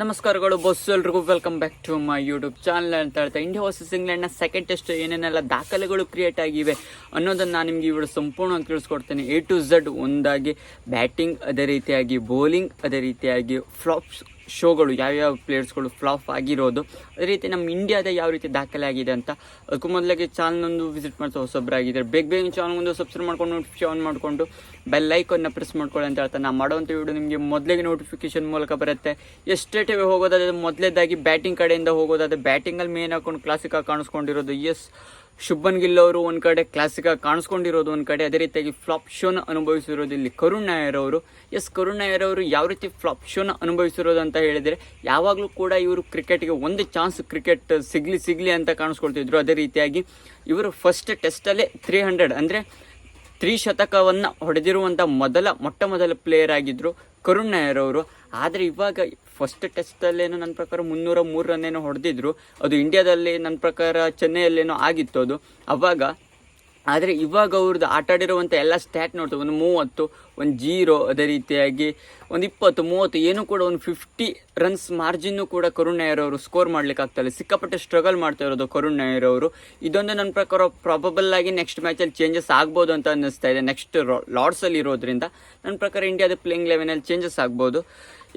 ನಮಸ್ಕಾರಗಳು ಬಸ್ ಎಲ್ರಿಗೂ. Welcome back to my YouTube channel ಅಂತ ಹೇಳ್ತಾ ಇಂಡಿಯಾ ವರ್ಸಸ್ ಇಂಗ್ಲೆಂಡ್ನ ಸೆಕೆಂಡ್ ಟೆಸ್ಟ್ ಏನೇನೆಲ್ಲ ದಾಖಲೆಗಳು ಕ್ರಿಯೇಟ್ ಆಗಿವೆ ಅನ್ನೋದನ್ನು ನಾನು ನಿಮಗೆ ಇವಳು ಸಂಪೂರ್ಣವಾಗಿ ತಿಳಿಸ್ಕೊಡ್ತೇನೆ. ಎ ಟು ಝಡ್ ಒಂದಾಗಿ ಬ್ಯಾಟಿಂಗ್ ಅದೇ ರೀತಿಯಾಗಿ ಬೌಲಿಂಗ್ ಅದೇ ರೀತಿಯಾಗಿ ಫ್ಲಾಪ್ಸ್ ಶೋಗಳು, ಯಾವ್ಯಾವ ಪ್ಲೇಯರ್ಸ್ಗಳು ಫ್ಲಾಪ್ ಆಗಿರೋದು, ಅದೇ ರೀತಿ ನಮ್ಮ ಇಂಡಿಯಾದ ಯಾವ ರೀತಿ ದಾಖಲೆ ಆಗಿದೆ ಅಂತ, ಅದಕ್ಕೂ ಮೊದಲಾಗಿ ಚಾನಲ್ನೊಂದು ವಿಸಿಟ್ ಮಾಡ್ತಾ ಹೊಸೊಬ್ಬರಾಗಿದ್ದಾರೆ ಬೇಗ ಬೇಗ ಚಾನಲ್ ಒಂದು ಸಬ್ಸ್ಕ್ರೈಬ್ ಮಾಡ್ಕೊಂಡು ನೋಟಿಫಿಕೇಶನ್ ಆನ್ ಮಾಡಿಕೊಂಡು ಬೆಲ್ ಲೈಕನ್ನು ಪ್ರೆಸ್ ಮಾಡ್ಕೊಳ್ಳಿ ಅಂತ ಹೇಳ್ತಾ ನಾನು ಮಾಡುವಂಥ ವಿಡಿಯೋ ನಿಮಗೆ ಮೊದಲಿಗೆ ನೋಟಿಫಿಕೇಶನ್ ಮೂಲಕ ಬರುತ್ತೆ. ಎಷ್ಟೇ ಟಿವಿ ಹೋಗೋದಾದ್ರೆ ಮೊದಲೇದಾಗಿ ಬ್ಯಾಟಿಂಗ್ ಕಡೆಯಿಂದ ಹೋಗೋದಾದ್ರೆ ಬ್ಯಾಟಿಂಗಲ್ಲಿ ಮೇನ್ ಹಾಕೊಂಡು ಕ್ಲಾಸಿಕಾಗಿ ಕಾಣಿಸ್ಕೊಂಡಿರೋದು. ಎಸ್ ಶುಭನ್ ಗಿಲ್ ಅವರು ಒಂದು ಕಡೆ ಕ್ಲಾಸಿಕಾಗಿ ಕಾಣಿಸ್ಕೊಂಡಿರೋದು ಒಂದು ಕಡೆ, ಅದೇ ರೀತಿಯಾಗಿ ಫ್ಲಾಪ್ ಶೋನ ಅನುಭವಿಸಿರೋದು ಇಲ್ಲಿ ಕರುಣ್ ನಾಯರ್ ಅವರು. ಎಸ್ ಕರುಣ್ ನಾಯರ್ ಅವರು ಯಾವ ರೀತಿ ಫ್ಲಾಪ್ ಶೋನ ಅನುಭವಿಸಿರೋದು ಅಂತ ಹೇಳಿದರೆ, ಯಾವಾಗಲೂ ಕೂಡ ಇವರು ಕ್ರಿಕೆಟ್ಗೆ ಒಂದು ಚಾನ್ಸ್ ಕ್ರಿಕೆಟ್ ಸಿಗ್ಲಿ ಸಿಗ್ಲಿ ಅಂತ ಕಾಣಿಸ್ಕೊಳ್ತಿದ್ರು. ಅದೇ ರೀತಿಯಾಗಿ ಇವರು ಫಸ್ಟ್ ಟೆಸ್ಟಲ್ಲೇ ತ್ರೀ ಹಂಡ್ರೆಡ್ ಅಂದರೆ ತ್ರಿಶತಕವನ್ನು ಹೊಡೆದಿರುವಂಥ ಮೊದಲ, ಮೊಟ್ಟ ಮೊದಲ ಪ್ಲೇಯರ್ ಆಗಿದ್ದರು ಕರುಣ್ ನಾಯರ್ ಅವರು. ಆದರೆ ಇವಾಗ ಫಸ್ಟ್ ಟೆಸ್ಟಲ್ಲೇನೋ ನನ್ನ ಪ್ರಕಾರ ಮುನ್ನೂರ ಮೂರು ಹೊಡೆದಿದ್ರು. ಅದು ಇಂಡಿಯಾದಲ್ಲಿ ನನ್ನ ಪ್ರಕಾರ ಚೆನ್ನೈಯಲ್ಲೇನೋ ಆಗಿತ್ತು ಅದು. ಅವಾಗ ಆದರೆ ಇವಾಗ ಅವ್ರದ್ದು ಆಟ ಆಡಿರುವಂಥ ಎಲ್ಲ ಸ್ಟ್ಯಾಟ್ ನೋಡ್ತೇವೆ. ಒಂದು ಮೂವತ್ತು, ಒಂದು ಜೀರೋ ಅದೇ ರೀತಿಯಾಗಿ, ಒಂದು ಇಪ್ಪತ್ತು, ಮೂವತ್ತು, ಏನೂ ಕೂಡ ಒಂದು ಫಿಫ್ಟಿ ರನ್ಸ್ ಮಾರ್ಜಿನ್ನು ಕೂಡ ಕರುಣ್ ನಾಯರ್ ಅವರು ಸ್ಕೋರ್ ಮಾಡ್ಲಿಕ್ಕೆ ಆಗ್ತಾಯಿಲ್ಲ ಸಿಕ್ಕಾಪಟ್ಟೆ ಸ್ಟ್ರಗಲ್ ಮಾಡ್ತಾ ಇರೋದು ಕರುಣ್ ನಾಯರ್ ಅವರು. ಇದೊಂದು ನನ್ನ ಪ್ರಕಾರ ಪ್ರಾಬಬಲ್ ಆಗಿ ನೆಕ್ಸ್ಟ್ ಮ್ಯಾಚಲ್ಲಿ ಚೇಂಜಸ್ ಆಗ್ಬೋದು ಅಂತ ಅನ್ನಿಸ್ತಾ ಇದೆ. ನೆಕ್ಸ್ಟ್ ಲಾರ್ಡ್ಸಲ್ಲಿ ಇರೋದ್ರಿಂದ ನನ್ನ ಪ್ರಕಾರ ಇಂಡಿಯಾದ ಪ್ಲೇಯಿಂಗ್ ಲೆವೆನಲ್ಲಿ ಚೇಂಜಸ್ ಆಗ್ಬೋದು.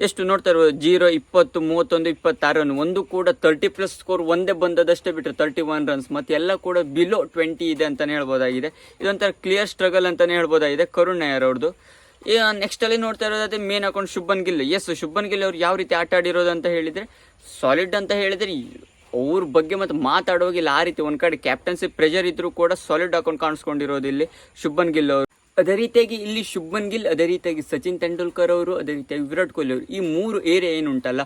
ಎಷ್ಟು ನೋಡ್ತಾ ಇರ್ಬೋದು? ಜೀರೋ, ಇಪ್ಪತ್ತು, ಮೂವತ್ತೊಂದು, ಇಪ್ಪತ್ತಾರು ರನ್ ಒಂದು ಕೂಡ ತರ್ಟಿ ಪ್ಲಸ್ ಸ್ಕೋರ್ ಒಂದೇ ಬಂದದಷ್ಟೇ ಬಿಟ್ಟರೆ ತರ್ಟಿ ಒನ್ ರನ್ಸ್ ಮತ್ತು ಎಲ್ಲ ಕೂಡ ಬಿಲೋ ಟ್ವೆಂಟಿ ಇದೆ ಅಂತಲೇ ಹೇಳ್ಬೋದಾಗಿದೆ. ಇದೊಂಥರ ಕ್ಲಿಯರ್ ಸ್ಟ್ರಗಲ್ ಅಂತಲೇ ಹೇಳ್ಬೋದಾಗಿದೆ ಕರುಣ್ ನಾಯರ್ ಅವ್ರದ್ದು ನೆಕ್ಸ್ಟ್ ನೆಕ್ಸ್ಟಲ್ಲಿ ನೋಡ್ತಾ ಇರೋದಾದ್ರೆ main account Shubman Gill. Yes Shubman Gill ಅವ್ರು ಯಾವ ರೀತಿ ಆಟ ಆಡಿರೋದು ಅಂತ ಹೇಳಿದರೆ ಸಾಲಿಡ್ ಅಂತ ಹೇಳಿದರೆ ಅವ್ರ ಬಗ್ಗೆ ಮತ್ತು ಮಾತಾಡೋಗಿಲ್ಲ ಆ ರೀತಿ ಒಂದು ಕಡೆ ಕ್ಯಾಪ್ಟನ್ಸಿ ಪ್ರೆಷರ್ ಇದ್ದರೂ ಕೂಡ ಸಾಲಿಡ್ ಹಾಕೊಂಡು ಕಾಣಿಸ್ಕೊಂಡಿರೋದು ಇಲ್ಲಿ ಶುಭನ್ ಗಿಲ್ ಅವರು. ಅದೇ ರೀತಿಯಾಗಿ ಇಲ್ಲಿ ಶುಭನ್ ಗಿಲ್, ಅದೇ ರೀತಿಯಾಗಿ ಸಚಿನ್ ತೆಂಡೂಲ್ಕರ್ ಅವರು, ಅದೇ ರೀತಿಯಾಗಿ ವಿರಾಟ್ ಕೊಹ್ಲಿ ಅವರು, ಈ ಮೂರು ಏರಿಯಾ ಏನುಂಟಲ್ಲ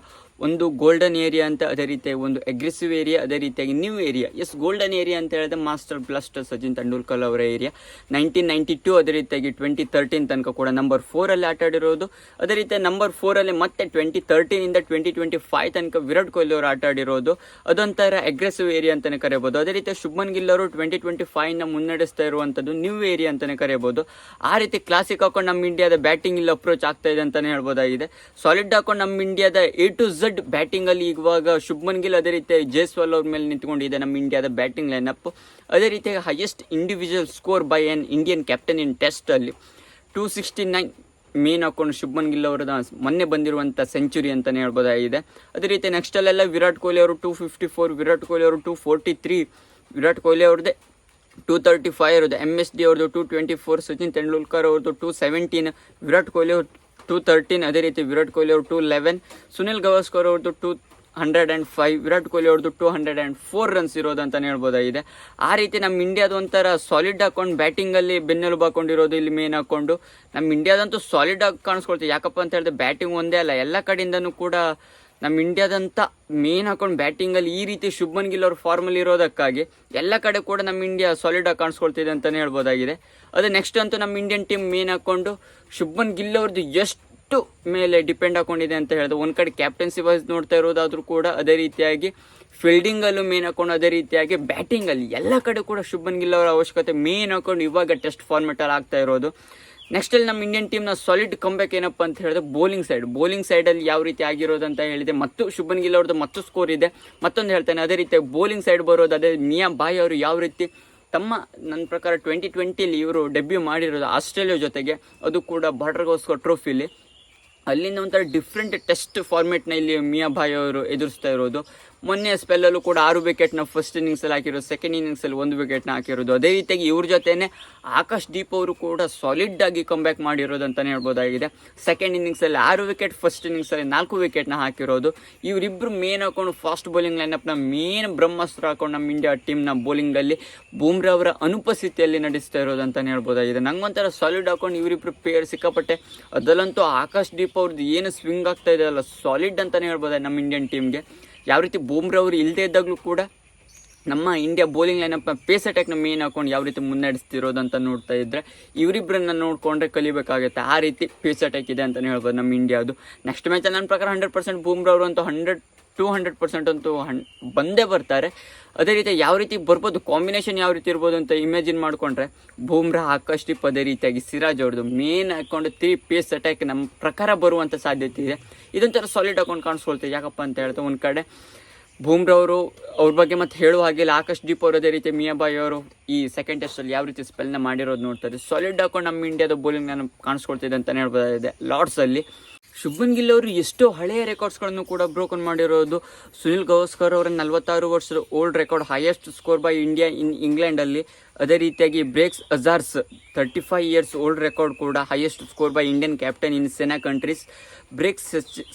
ಒಂದು ಗೋಲ್ಡನ್ ಏರಿಯಾ ಅಂತ ಅದೇ ರೀತಿಯಾಗಿ ಒಂದು ಅಗ್ರೆಸಿವ್ ಏರಿಯಾ ಅದೇ ರೀತಿಯಾಗಿ new area yes golden area ಅಂತ ಹೇಳಿದ್ರೆ ಮಾಸ್ಟರ್ ಬ್ಲಾಸ್ಟರ್ ಸಚಿನ್ ತೆಂಡೂಲ್ಕರ್ ಅವರ ಏರಿಯಾ ನೈನ್ಟೀನ್ ನೈಂಟಿ ಟೂ ಅದೇ ರೀತಿಯಾಗಿ ಟ್ವೆಂಟಿ ತರ್ಟೀನ್ ತನಕ ಕೂಡ ನಂಬರ್ ಫೋರಲ್ಲಿ ಆಟ ಆಡಿರೋದು. ಅದೇ ರೀತಿ ನಂಬರ್ ಫೋರಲ್ಲಿ ಮತ್ತೆ ಟ್ವೆಂಟಿ ತರ್ಟೀನಿಂದ ಟ್ವೆಂಟಿ ಟ್ವೆಂಟಿ ಫೈವ್ ತನಕ ವಿರಾಟ್ ಕೊಹ್ಲಿ ಅವರು ಆಟ ಆಡಿರೋದು. ಅದೊಂಥರ ಅಗ್ರೆಸಿವ್ ಏರಿಯಾ ಅಂತಲೇ ಕರೆಯಬಹುದು ಅದೇ ರೀತಿ ಶುಭ್ಮನ್ ಗಿಲ್ ಅವರು ಟ್ವೆಂಟಿ ಟ್ವೆಂಟಿ ಫೈವ್ನ ಮುನ್ನಡೆಸ್ತಾ ಇರುವಂಥದ್ದು ನ್ಯೂ ಏರಿಯಾ ಅಂತಲೇ ಕರೆಯಬಹುದು ಆ ರೀತಿ ಕ್ಲಾಸಿಕ್ ಹಾಕೊಂಡು ನಮ್ಮ ಇಂಡಿಯಾದ ಬ್ಯಾಟಿಂಗ್ ಇಲ್ಲಿ ಅಪ್ರೋಚ್ ಆಗ್ತಾ ಇದೆ ಅಂತಲೇ ಹೇಳ್ಬೋದಾಗಿದೆ. ಸಾಲಿಡ್ ಹಾಕೊಂಡು ನಮ್ಮ ಇಂಡಿಯಾದ ಎ ಟು ಝಡ್ ಬ್ಯಾಟಿಂಗಲ್ಲಿ ಇವಾಗ ಶುಭ್ಮನ್ ಗಿಲ್ ಅದೇ ರೀತಿ ಜೈಸ್ವಾಲ್ ಅವ್ರ ಮೇಲೆ ನಿಂತ್ಕೊಂಡಿದೆ ನಮ್ಮ ಇಂಡಿಯಾದ ಬ್ಯಾಟಿಂಗ್ ಲೈನಪ್ ಅದೇ ರೀತಿ highest individual score by an Indian captain in ಟೆಸ್ಟಲ್ಲಿ two sixty nine main ಹಾಕೊಂಡು ಶುಭ್ಮನ್ ಗಿಲ್ ಅವರದ ಮೊನ್ನೆ ಬಂದಿರುವಂಥ ಸೆಂಚುರಿ ಅಂತಲೇ ಹೇಳ್ಬೋದಾಗಿದೆ. ಅದೇ ರೀತಿ ನೆಕ್ಸ್ಟ್ ಅಲ್ಲೆಲ್ಲ ವಿರಾಟ್ ಕೊಹ್ಲಿ ಅವರು two fifty four Virat Kohli ಅವರು two forty three Virat Kohli ಅವ್ರದ್ದೇ ಟೂ ತರ್ಟಿ ಫೈವ್ ಇರೋದು ಎಂ ಎಸ್ ಡಿ ಅವ್ರದ್ದು two twenty four Sachin Tendulkar ಅವ್ರದ್ದು ಟೂ ಸೆವೆಂಟೀನ್ ವಿರಾಟ್ ಕೊಹ್ಲಿ ಅವ್ರು ಟೂ ತರ್ಟೀನ್ ಅದೇ ರೀತಿ ವಿರಾಟ್ ಕೊಹ್ಲಿ ಅವರು ಟೂ ಲೆವೆನ್ ಸುನಿಲ್ ಗವಾಸ್ಕರ್ ಅವ್ರದ್ದು two hundred and five Virat Kohli ಅವ್ರದ್ದು two hundred and four runs ಇರೋದು ಅಂತಲೇ ಹೇಳ್ಬೋದಾಗಿದೆ. ಆ ರೀತಿ ನಮ್ಮ ಇಂಡಿಯಾದ ಒಂಥರ ಸಾಲಿಡ್ ಹಾಕೊಂಡು ಬ್ಯಾಟಿಂಗಲ್ಲಿ ಬೆನ್ನೆಲುಬು ಹಾಕೊಂಡಿರೋದು ಇಲ್ಲಿ ಮೇನ್ ಹಾಕ್ಕೊಂಡು ನಮ್ಮ ಇಂಡಿಯಾದಂತೂ ಸಾಲಿಡ್ ಆಗಿ ಕಾಣಿಸ್ಕೊಳ್ತೀವಿ ಯಾಕಪ್ಪ ಅಂತ ಹೇಳಿದ್ರೆ ಬ್ಯಾಟಿಂಗ್ ಒಂದೇ ಅಲ್ಲ, ಎಲ್ಲ ಕಡೆಯಿಂದನೂ ಕೂಡ ನಮ್ಮ ಇಂಡಿಯಾದಂಥ ಮೇನ್ ಹಾಕೊಂಡು ಬ್ಯಾಟಿಂಗಲ್ಲಿ ಈ ರೀತಿ ಶುಭ್ಮನ್ ಗಿಲ್ ಅವ್ರ ಫಾರ್ಮಲ್ಲಿ ಇರೋದಕ್ಕಾಗಿ ಎಲ್ಲ ಕಡೆ ಕೂಡ ನಮ್ಮ ಇಂಡಿಯಾ ಸಾಲಿಡ್ ಆಗಿ ಕಾಣಿಸ್ಕೊಳ್ತಿದೆ ಅಂತಲೇ ಹೇಳ್ಬೋದಾಗಿದೆ. ಅದೇ ನೆಕ್ಸ್ಟ್ ಅಂತೂ ನಮ್ಮ ಇಂಡಿಯನ್ ಟೀಮ್ ಮೇನ್ ಹಾಕೊಂಡು ಶುಭ್ಮನ್ ಗಿಲ್ ಅವ್ರದ್ದು ಎಷ್ಟು ಮೇಲೆ ಡಿಪೆಂಡ್ ಹಾಕೊಂಡಿದೆ ಅಂತ ಹೇಳಿದ್ರು ಒಂದು ಕಡೆ ಕ್ಯಾಪ್ಟನ್ಸಿ ವೈಸ್ ನೋಡ್ತಾ ಇರೋದಾದರೂ ಕೂಡ ಅದೇ ರೀತಿಯಾಗಿ ಫೀಲ್ಡಿಂಗಲ್ಲೂ ಮೇನ್ ಹಾಕೊಂಡು ಅದೇ ರೀತಿಯಾಗಿ ಬ್ಯಾಟಿಂಗಲ್ಲಿ ಎಲ್ಲ ಕಡೆ ಕೂಡ ಶುಭನ್ ಗಿಲ್ ಅವರ ಅವಶ್ಯಕತೆ ಮೇನ್ ಹಾಕೊಂಡು ಇವಾಗ ಟೆಸ್ಟ್ ಫಾರ್ಮೆಟಲ್ಲಿ ಆಗ್ತಾ ಇರೋದು. ನೆಕ್ಸ್ಟಲ್ಲಿ ನಮ್ಮ ಇಂಡಿಯನ್ ಟೀಮ್ನ ಸಾಲಿಡ್ ಕಂಬ್ಯಾಕ್ ಏನಪ್ಪ ಅಂತ ಹೇಳಿದ್ರೆ ಬೌಲಿಂಗ್ ಸೈಡ್ ಬೌಲಿಂಗ್ ಸೈಡಲ್ಲಿ ಯಾವ ರೀತಿ ಆಗಿರೋದು ಅಂತ ಹೇಳಿದೆ ಮತ್ತು ಶುಭನ್ ಗಿಲ್ ಅವ್ರದ್ದು ಮತ್ತು ಸ್ಕೋರ್ ಇದೆ. ಮತ್ತೊಂದು ಹೇಳ್ತೇನೆ, ಅದೇ ರೀತಿ ಬೌಲಿಂಗ್ ಸೈಡ್ ಬರೋದು, ಅದೇ ಮಿಯಾ ಬಾಯ್ ಅವರು ಯಾವ ರೀತಿ ತಮ್ಮ ನನ್ನ ಪ್ರಕಾರ ಟ್ವೆಂಟಿ ಟ್ವೆಂಟಿಲಿ ಇವರು ಡೆಬ್ಯೂ ಮಾಡಿರೋದು ಆಸ್ಟ್ರೇಲಿಯಾ ಜೊತೆಗೆ, ಅದು ಕೂಡ ಬಾರ್ಡರ್ಗೋಸ್ಕರ ಟ್ರೋಫಿಲಿ ಅಲ್ಲಿಂದ ಒಂಥರ ಡಿಫ್ರೆಂಟ್ ಟೆಸ್ಟ್ ಫಾರ್ಮೆಟ್ನ ಇಲ್ಲಿ ಮಿಯಾ ಬಾಯ್ ಅವರು ಎದುರಿಸ್ತಾ ಇರೋದು. ಮೊನ್ನೆ ಸ್ಪೆಲ್ಲಲ್ಲೂ ಕೂಡ ಆರು ವಿಕೆಟ್ನ ಫಸ್ಟ್ ಇನ್ನಿಂಗ್ಸಲ್ಲಿ ಹಾಕಿರೋದು ಸೆಕೆಂಡ್ ಇನ್ನಿಂಗ್ಸಲ್ಲಿ ಒಂದು ವಿಕೆಟ್ನ ಹಾಕಿರೋದು. ಅದೇ ರೀತಿಯಾಗಿ ಇವ್ರ ಜೊತೆನೆ ಆಕಾಶ್ ದೀಪ್ ಅವರು ಕೂಡ ಸಾಲಿಡ್ ಆಗಿ ಕಂಬ್ಯಾಕ್ ಮಾಡಿರೋದು ಅಂತಲೇ ಹೇಳ್ಬೋದಾಗಿದೆ. ಸೆಕೆಂಡ್ ಇನ್ನಿಂಗ್ಸಲ್ಲಿ ಆರು ವಿಕೆಟ್ ಫಸ್ಟ್ ಇನ್ನಿಂಗ್ಸಲ್ಲಿ ನಾಲ್ಕು ವಿಕೆಟ್ನ ಹಾಕಿರೋದು. ಇವರಿಬ್ಬರು ಮೇನ್ ಹಾಕೊಂಡು ಫಾಸ್ಟ್ ಬೌಲಿಂಗ್ ಲೈನಪ್ನ ಮೇನ್ ಬ್ರಹ್ಮಾಸ್ತ್ರ ಹಾಕೊಂಡು ನಮ್ಮ ಇಂಡಿಯಾ ಟೀಮ್ನ ಬೌಲಿಂಗಲ್ಲಿ ಬೂಮ್ರಾ ಅವರ ಅನುಪಸ್ಥಿತಿಯಲ್ಲಿ ನಡೆಸ್ತಾ ಇರೋದು ಅಂತಲೇ ಹೇಳ್ಬೋದಾಗಿದೆ. ನಂಗೊಂಥರ ಸಾಲಿಡ್ ಹಾಕೊಂಡು ಇವರಿಬ್ಬರು ಪೇರ್ ಸಿಕ್ಕಾಪಟ್ಟೆ. ಅದರಲ್ಲಂತೂ ಆಕಾಶ್ ದೀಪ್ ಅವ್ರದ್ದು ಏನು ಸ್ವಿಂಗ್ ಆಗ್ತಾ ಇದೆ ಅಲ್ಲ ಸಾಲಿಡ್ ಅಂತಲೇ ಹೇಳ್ಬೋದಾಗಿದೆ ನಮ್ಮ ಇಂಡಿಯನ್ ಟೀಮ್ಗೆ ಯಾವ ರೀತಿ ಬೂಮ್ರವ್ರು ಇಲ್ಲದೇ ಇದ್ದಾಗಲೂ ಕೂಡ ನಮ್ಮ ಇಂಡಿಯಾ ಬೌಲಿಂಗ್ ಲೈನಪ್ ಪೇಸ್ ಅಟ್ಯಾಕ್ನ ಮೇನ್ ಹಾಕೊಂಡು ಯಾವ ರೀತಿ ಮುನ್ನಡೆಸ್ತಿರೋದು ಅಂತ ನೋಡ್ತಾ ಇದ್ರೆ ಇವರಿಬ್ಬರನ್ನ ನೋಡಿಕೊಂಡ್ರೆ ಕಲಿಬೇಕಾಗುತ್ತೆ. ಆ ರೀತಿ ಪೇಸ್ ಅಟ್ಯಾಕ್ ಇದೆ ಅಂತಲೇ ಹೇಳ್ಬೋದು ನಮ್ಮ ಇಂಡಿಯಾದು. ನೆಕ್ಸ್ಟ್ ಮ್ಯಾಚಲ್ಲಿ ನನ್ನ ಪ್ರಕಾರ ಹಂಡ್ರೆಡ್ ಪರ್ಸೆಂಟ್ ಬೂಮ್ರ ಅವರು ಅಂತೂ ಹಂಡ್ರೆಡ್ ಟೂ ಹಂಡ್ರೆಡ್ ಪರ್ಸೆಂಟ್ ಅಂತೂ ಹಣ್ ಬಂದೇ ಬರ್ತಾರೆ. ಅದೇ ರೀತಿ ಯಾವ ರೀತಿ ಬರ್ಬೋದು ಕಾಂಬಿನೇಷನ್ ಯಾವ ರೀತಿ ಇರ್ಬೋದು ಅಂತ ಇಮ್ಯಾಜಿನ್ ಮಾಡಿಕೊಂಡ್ರೆ ಬೂಮ್ರಾ ಆಕಾಶ್ ಟಿಪ್ ಅದೇ ರೀತಿಯಾಗಿ ಸಿರಾಜ್ ಅವ್ರದ್ದು ಮೇನ್ ಹಾಕೊಂಡು ತ್ರೀ ಪೇಸ್ ಅಟ್ಯಾಕ್ ನಮ್ಮ ಪ್ರಕಾರ ಬರುವಂಥ ಸಾಧ್ಯತೆ ಇದೆ. ಇದೊಂಥರ ಸಾಲಿಡ್ ಅಕೌಂಟ್ ಕಾಣಿಸ್ಕೊಳ್ತೀವಿ ಯಾಕಪ್ಪ ಅಂತ ಹೇಳ್ತಾ ಒಂದು ಕಡೆ ಬೂಮ್ರವರು ಅವ್ರ ಬಗ್ಗೆ ಮತ್ತೆ ಹೇಳುವ ಹಾಗಿಲ್ಲ ಆಕಾಶ್ ದೀಪ್ ಅವರು ಅದೇ ರೀತಿ ಮಿಯಾಬಾಯಿ ಅವರು ಈ ಸೆಕೆಂಡ್ ಟೆಸ್ಟಲ್ಲಿ ಯಾವ ರೀತಿ ಸ್ಪೆಲ್ನ ಮಾಡಿರೋದು ನೋಡ್ತಾರೆ ಸಾಲಿಡ್ ಹಾಕೊಂಡು ನಮ್ಮ ಇಂಡಿಯಾದ ಬೌಲಿಂಗ್ ನಾನು ಕಾಣಿಸ್ಕೊಳ್ತಿದೆ ಅಂತಲೇ ಹೇಳ್ಬೋದಾಗಿದೆ. ಲಾರ್ಡ್ಸಲ್ಲಿ ಶುಭನ್ ಗಿಲ್ ಅವರು ಎಷ್ಟೋ ಹಳೆಯ ರೆಕಾರ್ಡ್ಸ್ಗಳನ್ನು ಕೂಡ ಬ್ರೋಕನ್ ಮಾಡಿರೋದು. ಸುನಿಲ್ ಗವಾಸ್ಕರ್ ಅವರ ನಲವತ್ತಾರು ವರ್ಷದ old record highest score by India in ಇಂಗ್ಲೆಂಡಲ್ಲಿ ಅದೇ ರೀತಿಯಾಗಿ breaks Azhar's thirty five years old record ಕೂಡ highest score by Indian captain in SENA countries breaks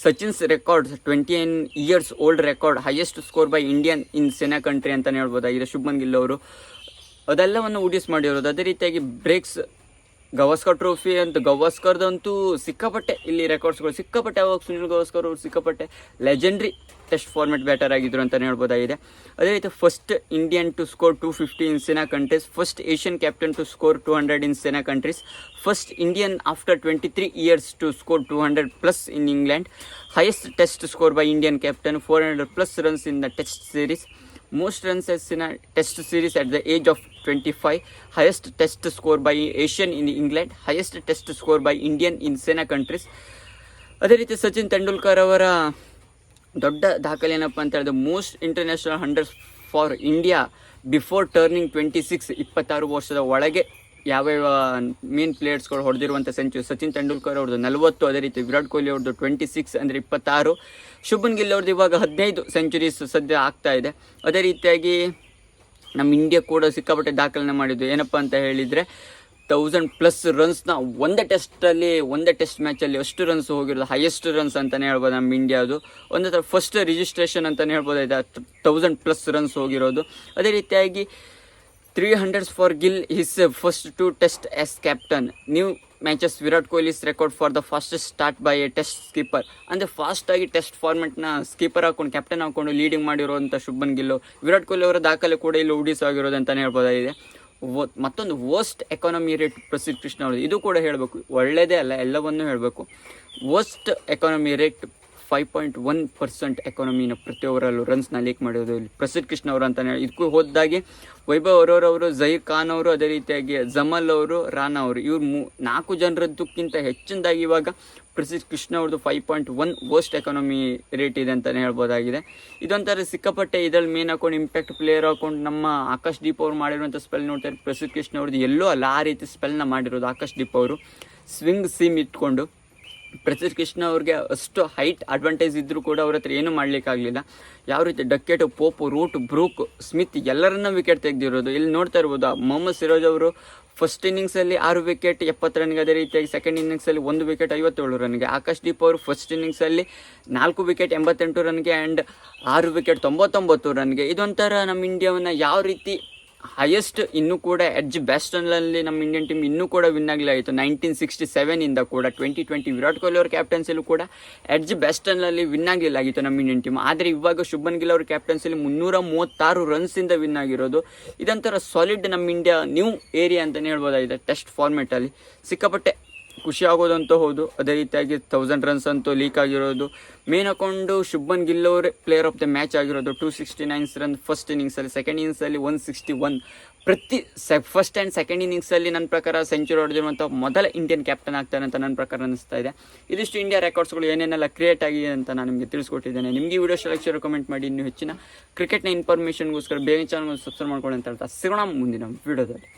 Sachin's record twenty nine years old record highest score by Indian in SENA country ಅಂತಲೇ ಹೇಳ್ಬೋದಾಗಿದೆ ಶುಭ್ಮನ್ ಗಿಲ್ ಅವರು. ಅದೆಲ್ಲವನ್ನು ಉಡಿಸ್ ಮಾಡಿರೋದು. ಅದೇ ರೀತಿಯಾಗಿ ಬ್ರೇಕ್ಸ್ ಗವಾಸ್ಕರ್ ಟ್ರೋಫಿ ಅಂತ, ಗವಾಸ್ಕರ್ದಂತೂ ಸಿಕ್ಕಾಪಟ್ಟೆ ಇಲ್ಲಿ ರೆಕಾರ್ಡ್ಸ್ಗಳು ಸಿಕ್ಕಾಪಟ್ಟೆ ಅವಾಗ ಸುನಿಲ್ ಗವಾಸ್ಕರ್ ಅವರು ಸಿಕ್ಕಾಪಟ್ಟೆ ಲೆಜೆಂಡ್ರಿ ಟೆಸ್ಟ್ ಫಾರ್ಮೆಟ್ ಬ್ಯಾಟರ್ ಆಗಿದ್ರು ಅಂತಲೇ ಹೇಳ್ಬೋದಾಗಿದೆ. ಅದೇ ರೀತಿ first Indian to score two fifty in SENA countries first Asian captain to score two hundred in SENA countries first Indian after twenty three years to score two hundred plus in England highest test score by Indian captain four hundred plus runs in the test series most runs as in a test series at the age of 25 highest test score by asian in england highest test score by indian in sena countries ಅದೇ ರೀತಿ ಸಚಿನ್ ತೆಂಡೂಲ್ಕರ್ ಅವರ ದೊಡ್ಡ ದಾಖಲೆ ಏನಪ್ಪ ಅಂತ ಹೇಳಿದ್ರೆ most international hundred for India before turning twenty six ಇಪ್ಪತ್ತಾರು ವರ್ಷದ ಒಳಗೆ ಯಾವ್ಯಾವ ಮೇನ್ ಪ್ಲೇಯರ್ಸ್ಗಳು ಹೊಡೆದಿರುವಂಥ ಸೆಂಚು ಸಚಿನ್ ತೆಂಡೂಲ್ಕರ್ ಅವ್ರದ್ದು ನಲವತ್ತು, ಅದೇ ರೀತಿ ವಿರಾಟ್ ಕೊಹ್ಲಿ ಅವ್ರದ್ದು ಟ್ವೆಂಟಿ ಸಿಕ್ಸ್ ಅಂದರೆ ಇಪ್ಪತ್ತಾರು. ಶುಭನ್ ಗಿಲ್ ಅವ್ರದ್ದು ಇವಾಗ ಹದಿನೈದು ಸೆಂಚುರೀಸ್ ಸದ್ಯ ಆಗ್ತಾ ಇದೆ. ಅದೇ ರೀತಿಯಾಗಿ ನಮ್ಮ ಇಂಡಿಯಾ ಕೂಡ ಸಿಕ್ಕಾಪಟ್ಟೆ ದಾಖಲನೆ ಮಾಡಿದ್ದು. ಏನಪ್ಪ ಅಂತ ಹೇಳಿದರೆ ತೌಸಂಡ್ ಪ್ಲಸ್ ರನ್ಸ್ನ ಒಂದೇ ಟೆಸ್ಟಲ್ಲಿ ಒಂದೇ ಟೆಸ್ಟ್ ಮ್ಯಾಚಲ್ಲಿ ಅಷ್ಟು ರನ್ಸ್ ಹೋಗಿರೋದು ಹೈಯೆಸ್ಟ್ ರನ್ಸ್ ಅಂತಲೇ ಹೇಳ್ಬೋದು ನಮ್ಮ ಇಂಡಿಯಾದು ಒಂದೇ ಥರ ಫಸ್ಟ್ ರಿಜಿಸ್ಟ್ರೇಷನ್ ಅಂತಲೇ ಹೇಳ್ಬೋದು ಇದೆ ತೌಸಂಡ್ ಪ್ಲಸ್ ರನ್ಸ್ ಹೋಗಿರೋದು. ಅದೇ ರೀತಿಯಾಗಿ three hundreds for Gill his first two test as captain new matches Virat Kohli's record for the fastest start by a test skipper ಅಂದರೆ ಫಾಸ್ಟಾಗಿ ಟೆಸ್ಟ್ ಫಾರ್ಮೆಟ್ನ ಸ್ಕೀಪರ್ ಹಾಕೊಂಡು ಕ್ಯಾಪ್ಟನ್ ಹಾಕೊಂಡು ಲೀಡಿಂಗ್ ಮಾಡಿರುವಂಥ ಶುಭನ್ ಗಿಲ್ಲು. ವಿರಾಟ್ ಕೊಹ್ಲಿ ಅವರ ದಾಖಲೆ ಕೂಡ ಇಲ್ಲಿ ಉಡಿಸಾಗಿರೋದು ಅಂತಲೇ ಹೇಳ್ಬೋದಾಗಿದೆ. ಮತ್ತೊಂದು ವರ್ಸ್ಟ್ ಎಕಾನಮಿ ರೇಟ್ ಪ್ರಸಿದ್ಧ ಕೃಷ್ಣ ಅವರು ಇದು ಕೂಡ ಹೇಳಬೇಕು. ಒಳ್ಳೆಯದೇ ಅಲ್ಲ, ಎಲ್ಲವನ್ನೂ ಹೇಳಬೇಕು. Worst economy rate five point one percent ಎಕಾನಮಿನ ಪ್ರತಿ ಓವರಲ್ಲೂ ರನ್ಸ್ನ ಲೀಕ್ ಮಾಡಿರೋದು ಪ್ರಸಿದ್ಧ ಕೃಷ್ಣ ಅವರು ಹೇಳಿ. ಇದಕ್ಕೂ ಹೋದಾಗೆ ವೈಭವ್ ಅವರವರು ಜಹೀರ್ ಖಾನ್ ಅವರು ಅದೇ ರೀತಿಯಾಗಿ ಜಮಲ್ ಅವರು, ರಾನಾ ಅವರು. ಇವ್ರು ಮೂ ನಾಲ್ಕು ಜನರದ್ದುಕ್ಕಿಂತ ಹೆಚ್ಚಿನದಾಗಿ ಇವಾಗ ಪ್ರಸಿದ್ಧ ಕೃಷ್ಣ ಅವ್ರದ್ದು five point one worst economy rate ಇದೆ ಅಂತಲೇ ಹೇಳ್ಬೋದಾಗಿದೆ. ಇದೊಂಥರ ಸಿಕ್ಕಾಪಟ್ಟೆ ಇದರಲ್ಲಿ ಮೇನ್ ಹಾಕೊಂಡು ಇಂಪ್ಯಾಕ್ಟ್ ಪ್ಲೇಯರ್ ಹಾಕೊಂಡು ನಮ್ಮ ಆಕಾಶ್ ದೀಪ್ ಅವ್ರು ಮಾಡಿರುವಂಥ ಸ್ಪೆಲ್ ನೋಡ್ತಾರೆ ಪ್ರಸಿದ್ಧ ಕೃಷ್ಣ ಅವ್ರದ್ದು ಎಲ್ಲೋ ಅಲ್ಲ, ಆ ರೀತಿ ಸ್ಪೆಲ್ನ ಮಾಡಿರೋದು ಆಕಾಶ್ ದೀಪ್ ಅವರು. ಸ್ವಿಂಗ್ ಸೀಮ್ ಇಟ್ಕೊಂಡು ಪ್ರಸಿದ್ಧ ಕೃಷ್ಣ ಅವ್ರಿಗೆ ಅಷ್ಟು ಹೈಟ್ ಅಡ್ವಾಂಟೇಜ್ ಇದ್ದರೂ ಕೂಡ ಅವ್ರ ಹತ್ರ ಏನು ಮಾಡಲಿಕ್ಕಾಗಲಿಲ್ಲ. ಯಾವ ರೀತಿ Duckett Pope Root Brook Smith ಎಲ್ಲರನ್ನ ವಿಕೆಟ್ ತೆಗೆದಿರೋದು. ಇಲ್ಲಿ ನೋಡ್ತಾ ಇರ್ಬೋದು, ಮೊಹಮ್ಮದ್ ಸಿರೋಜ್ ಅವರು ಫಸ್ಟ್ ಇನ್ನಿಂಗ್ಸಲ್ಲಿ ಆರು ವಿಕೆಟ್ ಎಪ್ಪತ್ತು ರನ್ಗೆ ಅದೇ ರೀತಿಯಾಗಿ ಸೆಕೆಂಡ್ ಇನ್ನಿಂಗ್ಸಲ್ಲಿ ಒಂದು ವಿಕೆಟ್ ಐವತ್ತೇಳು ರನ್ಗೆ ಆಕಾಶ್ ದೀಪ್ ಅವರು ಫಸ್ಟ್ ಇನ್ನಿಂಗ್ಸಲ್ಲಿ ನಾಲ್ಕು ವಿಕೆಟ್ ಎಂಬತ್ತೆಂಟು ರನ್ಗೆ ಆ್ಯಂಡ್ ಆರು ವಿಕೆಟ್ ತೊಂಬತ್ತೊಂಬತ್ತು ರನ್ಗೆ ಇದೊಂಥರ ನಮ್ಮ ಇಂಡಿಯಾವನ್ನು ಯಾವ ರೀತಿ ಹೈಯೆಸ್ಟ್ ಇನ್ನೂ ಕೂಡ ಎಡ್ಜ್ ಬೆಸ್ಟಲ್ಲಿ ನಮ್ಮ ಇಂಡಿಯನ್ ಟೀಮ್ ಇನ್ನೂ ಕೂಡ ವಿನ್ ಆಗಲಾಯಿತು ನೈನ್ಟೀನ್ ಸಿಕ್ಸ್ಟಿ ಸೆವೆನಿಂದ ಕೂಡ ಟ್ವೆಂಟಿ ಟ್ವೆಂಟಿ ವಿರಾಟ್ ಕೊಹ್ಲಿ ಅವ್ರ ಕ್ಯಾಪ್ಟನ್ಸಿಲೂ ಕೂಡ ಎಡ್ಜ್ ಬೆಸ್ಟನ್ನಲ್ಲಿ ವಿನ್ ಆಗಲಿಲ್ಲಾಗಿತ್ತು ನಮ್ಮ ಇಂಡಿಯನ್ ಟೀಮ್ ಆದರೆ ಇವಾಗ ಶುಭನ್ ಗಿಲ್ ಅವ್ರ ಕ್ಯಾಪ್ಟನ್ಸಿಲಿ ಮುನ್ನೂರ ಮೂವತ್ತಾರು ರನ್ಸಿಂದ ವಿನ್ ಆಗಿರೋದು. ಇದೊಂಥರ ಸಾಲಿಡ್ ನಮ್ಮ ಇಂಡಿಯಾ ನ್ಯೂ ಏರಿಯಾ ಅಂತಲೇ ಹೇಳ್ಬೋದಾಗಿದೆ ಟೆಸ್ಟ್ ಫಾರ್ಮೆಟಲ್ಲಿ ಸಿಕ್ಕಾಪಟ್ಟೆ ಖುಷಿ ಆಗೋದಂತೂ ಹೌದು. ಅದೇ ರೀತಿಯಾಗಿ ತೌಸಂಡ್ ರನ್ಸ್ ಅಂತೂ ಲೀಕ್ ಆಗಿರೋದು. ಮೇನ್ ಹಾಕೊಂಡು ಶುಭನ್ ಗಿಲ್ ಅವರೇ ಪ್ಲೇಯರ್ ಆಫ್ ದ ಮ್ಯಾಚ್ ಆಗಿರೋದು. Two sixty nines run first ಇನ್ನಿಂಗ್ಸಲ್ಲಿ second ಇನ್ನಿಂಗ್ಸಲ್ಲಿ ಒನ್ ಸಿಕ್ಸ್ಟಿ ಒನ್ ಪ್ರತಿ ಸೆ ಫಸ್ಟ್ ಆ್ಯಂಡ್ ಸೆಕೆಂಡ್ ಇನ್ನಿಂಗ್ಸಲ್ಲಿ ನನ್ನ ಪ್ರಕಾರ ಸೆಂಚುರಿ ಹೊಡೆದಿರುವಂಥ ಮೊದಲ ಇಂಡಿಯನ್ ಕ್ಯಾಪ್ಟನ್ ಆಗ್ತಾನೆ ಅಂತ ನನ್ನ ಪ್ರಕಾರ ಅನಿಸ್ತಾ ಇದೆ. ಇದಿಷ್ಟು ಇಂಡಿಯಾ ರೆಕಾರ್ಡ್ಸ್ಗಳು ಏನೇನೆಲ್ಲ ಕ್ರಿಯೇಟ್ ಆಗಿದೆ ಅಂತ ನಾನು ನಿಮಗೆ ತಿಳಿಸ್ಕೊಟ್ಟಿದ್ದೇನೆ. ನಿಮಗೆ ವಿಡಿಯೋ ಸೆಲೆಕ್ಷನ್ ಕಮೆಂಟ್ ಮಾಡಿ. ಇನ್ನೂ ಹೆಚ್ಚಿನ ಕ್ರಿಕೆಟ್ನ ಇನ್ಫಾರ್ಮೇಷನ್ಗೋಸ್ಕರ ಬೇಗ ಚಾನಲ್ ಸಬ್ಸ್ಕ್ರೈಬ್ ಮಾಡ್ಕೊಳ್ಳಿ ಅಂತ ಹೇಳ್ತಾ ಸಿಗೋಣ ಮುಂದಿನ ವಿಡಿಯೋದಲ್ಲಿ